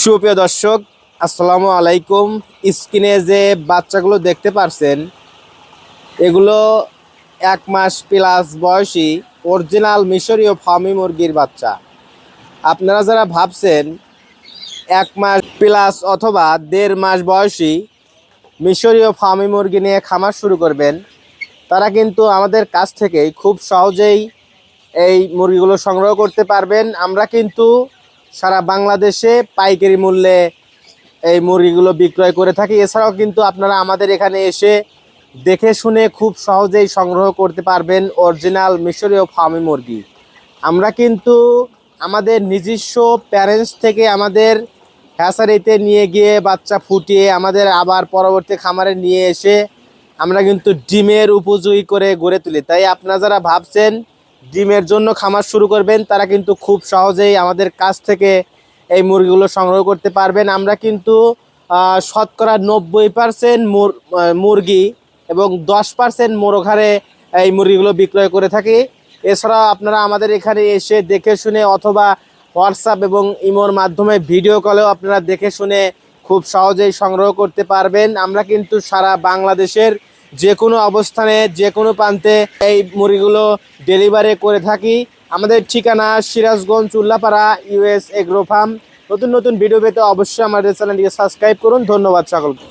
সুপ্রিয় দর্শক, আসসালামু আলাইকুম। স্ক্রিনে যে বাচ্চাগুলো দেখতে পারছেন, এগুলো এক মাস প্লাস বয়সী অরিজিনাল মিশরীয় ফার্মি মুরগির বাচ্চা। আপনারা যারা ভাবছেন এক মাস প্লাস অথবা দেড় মাস বয়সী মিশরীয় ফার্মি মুরগি নিয়ে খামার শুরু করবেন, তারা কিন্তু আমাদের কাছ থেকেই খুব সহজেই এই মুরগিগুলো সংগ্রহ করতে পারবেন। আমরা কিন্তু সারা বাংলাদেশে পাইকারি মূল্যে এই মুরগিগুলো বিক্রয় করে থাকি। এছাড়াও কিন্তু আপনারা আমাদের এখানে এসে দেখে শুনে খুব সহজেই সংগ্রহ করতে পারবেন অরিজিনাল মিশরীয় ফার্মি মুরগি। আমরা কিন্তু আমাদের নিজস্ব প্যারেন্টস থেকে আমাদের হ্যাসারিতে নিয়ে গিয়ে বাচ্চা ফুটিয়ে আমাদের আবার পরবর্তী খামারে নিয়ে এসে আমরা কিন্তু ডিমের উপযোগী করে গড়ে তুলি। তাই আপনারা যারা ভাবছেন ডিমের জন্য খামার শুরু করবেন, তারা কিন্তু খুব সহজেই আমাদের কাছ থেকে এই মুরগিগুলো সংগ্রহ করতে পারবেন। আমরা কিন্তু শতকরা নব্বই পার্সেন্ট মুরগি এবং দশ পার্সেন্ট মোরঘারে এই মুরগিগুলো বিক্রয় করে থাকি। এছাড়া আপনারা আমাদের এখানে এসে দেখে শুনে অথবা হোয়াটসঅ্যাপ এবং ইমোর মাধ্যমে ভিডিও কলেও আপনারা দেখে শুনে খুব সহজেই সংগ্রহ করতে পারবেন। আমরা কিন্তু সারা বাংলাদেশের যে কোনো অবস্থানে যে কোনো প্রান্তে এই মুড়িগুলো ডেলিভারি করে থাকি। আমাদের ঠিকানা Sirajganj Ullapara US agro farm. নতুন নতুন ভিডিও পেতে অবশ্যই আমাদের চ্যানেলটিকে সাবস্ক্রাইব করুন। ধন্যবাদ সকলকে।